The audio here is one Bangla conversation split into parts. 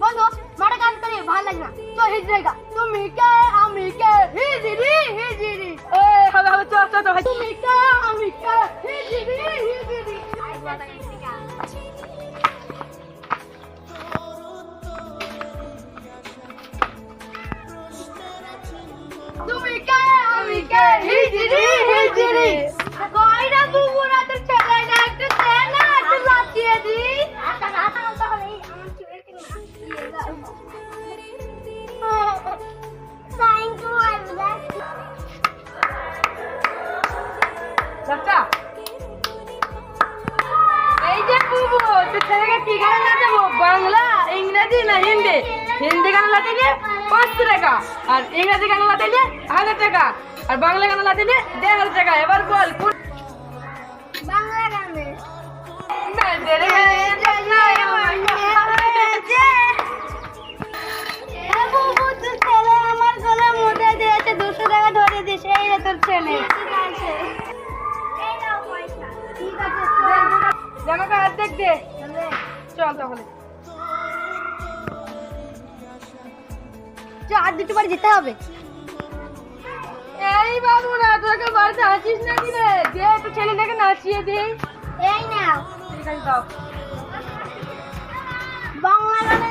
বন্ধু মারা গান করে ভালো লাগে না তো হিজড়েগা তুমি কে আমি কে হিজড়ি হিজড়ি এ হবে হবে চল চল চল তুমি কে আমি কে হিজড়ি হিজড়ি তুমি ছেলেকে কি গান নাচাবো? বাংলা ইংরেজি না হিন্দি? হিন্দি গান লাগাইলে পাঁচশো টাকা আর ইংরেজি গান লাগাইলে হাজার টাকা আর বাংলা গান লাগাইলে দেড় হাজার টাকা। এবার বল বাংলা গানে। দুশো টাকা ধরে দিয়েছে এই তোর ছেলে। ঠিক আছে এই চল তাহলে। চল আর দুটো বাড়ি যেতে হবে। এই বাবু না তোকে বাড়িতে আছিস না রে? যে একটু ছেলেটাকে নাচিয়ে দিই এই নাও। ঠিক আছে দাও। বাংলা গানে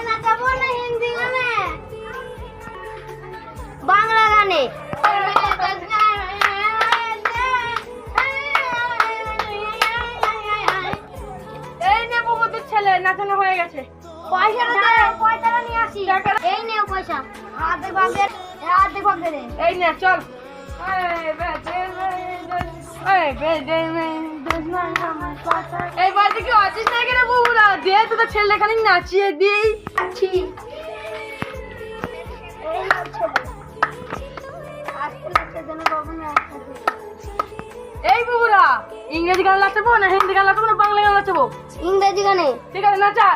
ছেলে নাচানো হয়ে গেছে। পয়সাটা দে পয়সাটা নিয়ে আসি। এই নে পয়সা। হাতে ভাগ দে হাতে ভাগ এই নে চল। এই বাড়িতে কি না কেন বাবুরা দে তো তোর ছেলে খালি নাচিয়ে দিই। আজকে বাবু না ইংরেজি গান নাচাবো না হিন্দি গান নাচাবো না বাংলা গান নাচাবো? ইংরেজি গানে। ঠিক আছে নাচা।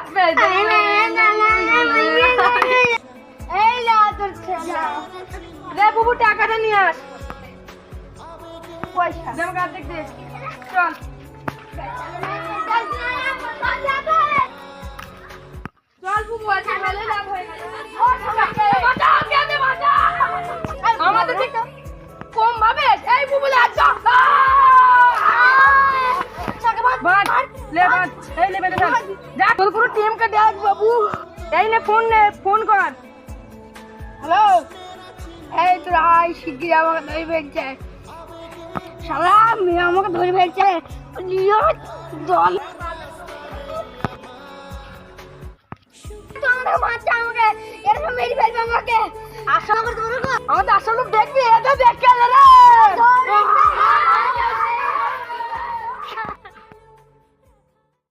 এই তোর ছেলে দে বাবু টাকাটা নিয়ে আস পয়সা। চল। আমাদের কম ভাবে এই বুবুলে আচ্ছা এই লে বেটা, যা। তোর পুরো টিম কে ডাক বাবু। এই নে ফোন নে ফোন কর। হ্যালো এই তোর আই শিগগির আমাকে ধরে ফেলছে। শালা, মেয়ে আমাকে ধরে ফেলছে। মারছে আমাকে, এরকম মেরে ফেলবে আমাকে। আশা করে তোমার আমাদের আসল দেখবি, এ